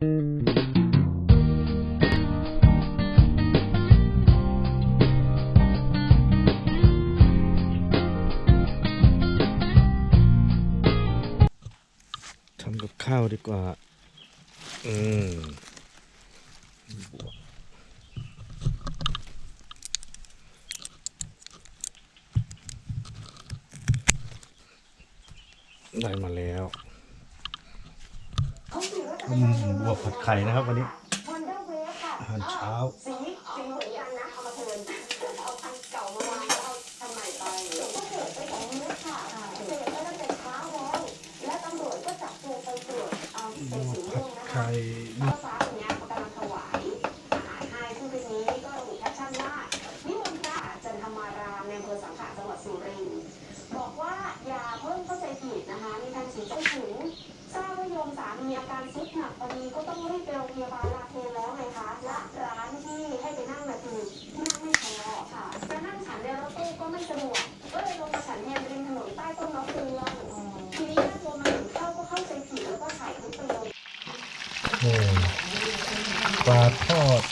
ทำกับข้าวดีกว่า อืมได้มาแล้ว อืมบวกผัดไข่นะครับวันนี้อาหารเช้าสีสีเหมือนกันนะเอามาเทิร์นเอาพันเก่ามาวางเอาทำใหม่ไปก็เกิดไปของเนื้อค่ะเกิดก็ตั้งแต่เช้าแล้วและตำรวจก็จับตัวไปตรวจเอาบเป็นวกผัดไข่เมื่อฟ้าอย่างเงี้ยกำลังถวายอาหารให้ซึ่งเป็นนี้ก็ระบุแคปชั่นว่านิมนต์พระจันทมารามในอำเภอสังขะจังหวัดสุรินทร์บอกว่าอย่าเพิ่งเข้าใจผิดนะคะ มีการชี้แจงถึงทราบว่าโยมสามีอาการซุด ปลาทอด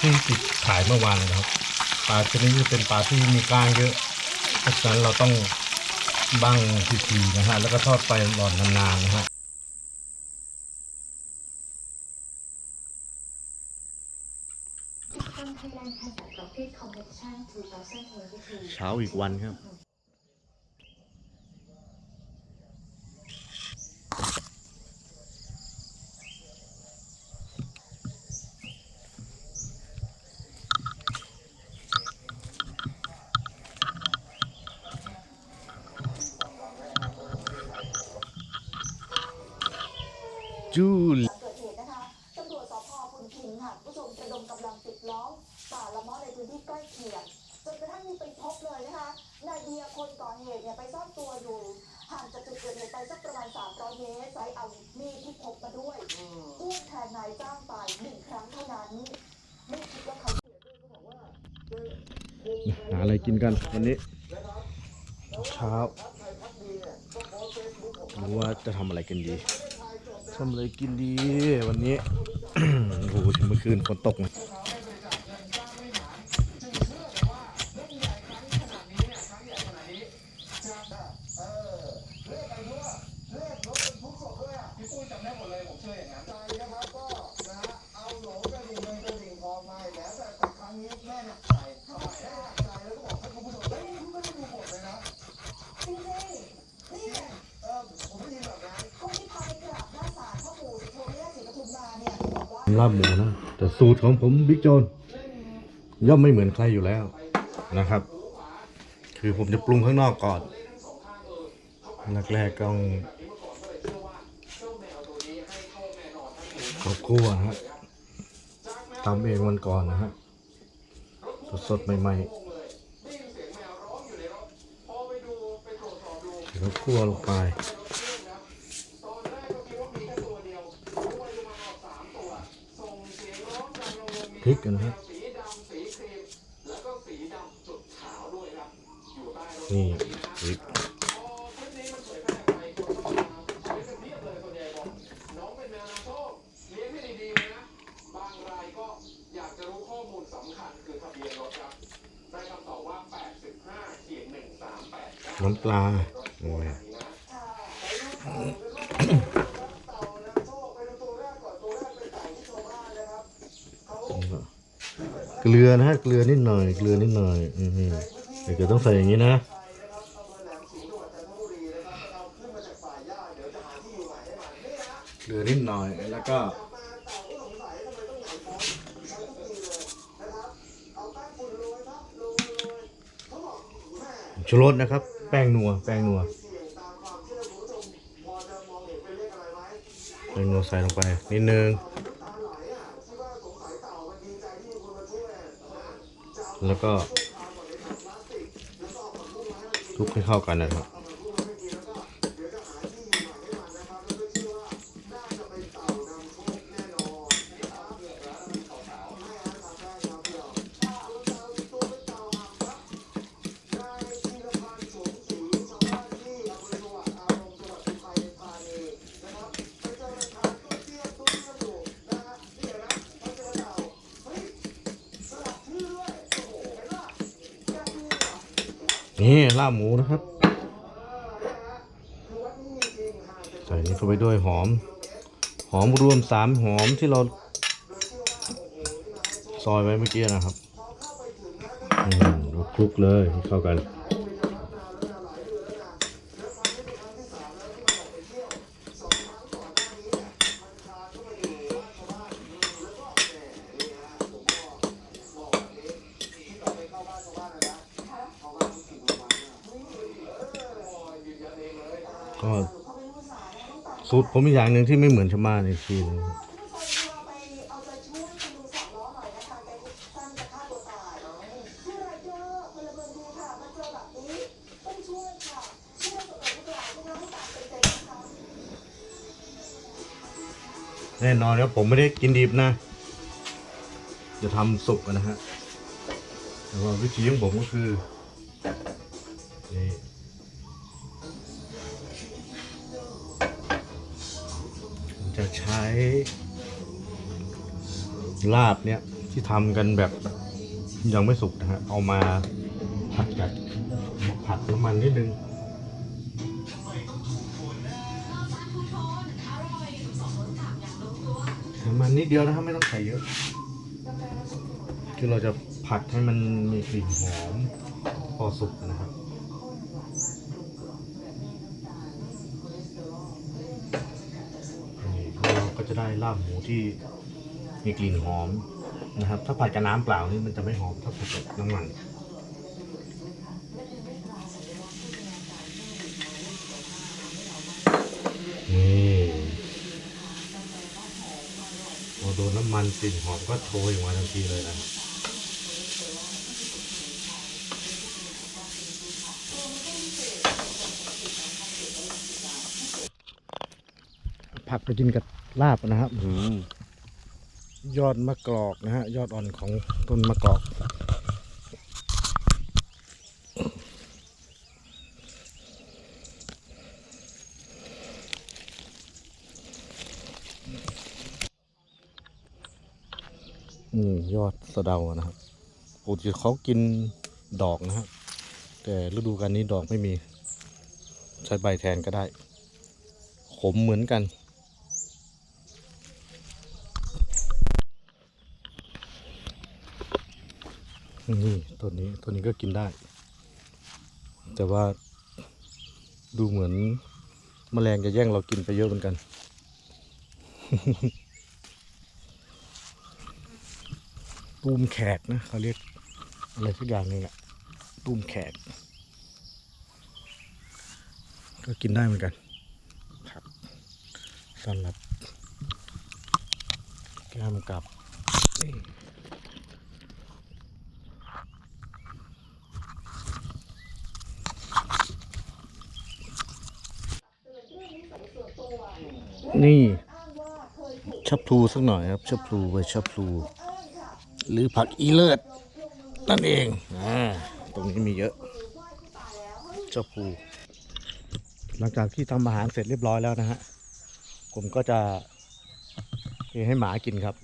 ที่ติดขายเมื่อวานนะครับ ปลาชนิดนี้เป็นปลาที่มีกล้างเยอะ เพราะฉะนั้นเราต้องบังทีๆนะฮะ แล้วก็ทอดไฟหลอนนานๆนะฮะเช้าอีกวันครับ จูลเกิดเหตุนะคะตำรวจสพพุนพินค่ะผู้ชมระดมกำลังปิดล้อมป่าละเมาะในพื้นที่ใกล้เคียงจนกระทั่งมีไปพบเลยนะคะนายเบียร์คนก่อเหตุเนี่ยไปซ่อนตัวอยู่ห่างจากจุดเกิดเหตุไปสักประมาณ300เมตรใช้เอามีดที่พกมาด้วยจ้วงแทงนายจ้างไปหนึ่งครั้งเท่านั้นไม่คิดว่าเขาหาอะไรกินกันวันนี้ เช้ารู้ว่าจะทำอะไรกันดี ทำอะไรกินดีวันนี้ โอ้โหเมื่อคืนฝนตกเลย ลาบหมูนะแต่สูตรของผมบิ๊กโจนย่อมไม่เหมือนใครอยู่แล้วนะครับ คือผมจะปรุงข้างนอกก่อนแรกๆต้องข้าวคั่วฮะทำเองวันก่อนนะฮะสดๆใหม่ๆข้าวคั่วลงไป พริกกันนะฮะนี่พริกน้ำปลาโอ้ย เกลือนะฮะเกลือนิดหน่อยเกลือนิดหน่อยอืมเดี๋ยวต้องใส่อย่างนี้นะเกลือนิดหน่อยแล้วก็ชูรสนะครับ แป้งนัว แป้งนัวแป้งนัวใส่ลงไปนิดนึง แล้วก็คลุกให้เข้ากันนะครับ นี่ลาบหมูนะครับ ใส่นี้เข้าไปด้วยหอม หอมรวมสามหอมที่เรา ซอยไว้เมื่อกี้นะครับอืมเราคลุกเลยให้เข้ากัน ก็ สูตรผมอีอย่างหนึ่งที่ไม่เหมือนชาวบ้านอีกทีหนึงเองสองล้อหน่อยนะคะแกสั้นจะฆ่าตัวตายพี่ไรเดอร์พลเมืองดีค่ะมาเจอแบบนี้ต้องช่วยค่ะช่วยสำหรับทุกอนเนะคะแน่นอนครับผมไม่ได้กินดิบนะ จะทำสุกนะฮะแต่ว่าวิธีของผมก็คือนี่ ใช้ลาบเนี่ยที่ทำกันแบบยังไม่สุกนะฮะ เอามาผัดแบบผัดน้ำมันนิดนึงน้ำมันนิดเดียวนะครับไม่ต้องใส่เยอะ คือเราจะผัดให้มันมีกลิ่นหอมพอสุกนะครับ นี่เราก็จะ ได้ลาบหมูที่มีกลิ่นหอมนะครับ ถ้าผัดกับน้ำเปล่านี่มันจะไม่หอมถ้าผัดกับน้ำมัน นี่พอโดนน้ำมันกลิ่นหอมก็โชยออกมาทันทีเลยนะ ผักไปกินกับลาบนะครับอยอดมะกรอกนะฮะยอดอ่อนของต้นมะกรอก นี่ยอดสะเดานะครับปกติเขากินดอกนะฮะแต่ฤดูกาลนี้ดอกไม่มี ใช้ใบแทนก็ได้ ขมเหมือนกัน นี่ตัวนี้ตัวนี้ก็กินได้ แต่ว่าดูเหมือนแมลงจะแย่งเรากินไปเยอะเหมือนกัน ตูมแขกนะเขาเรียกอะไรสักอย่างนึงอะตูมแขก ก็กินได้เหมือนกัน ครับสำหรับแก้มกับ นี่ชับพลูสักหน่อยครับชับพลูไปชับพลูหรือผักอีเลิศนั่นเองอ่าตรงนี้มีเยอะชับพลูหลังจากที่ทำอาหารเสร็จเรียบร้อยแล้วนะฮะผมก็จะเทให้หมากินครับ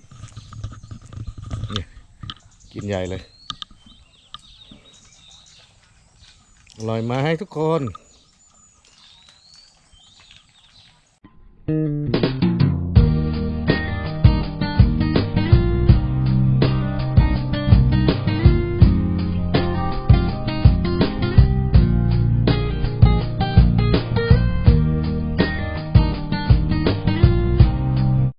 นี่กินใหญ่เลยอร่อยมาให้ทุกคน Mm-hmm.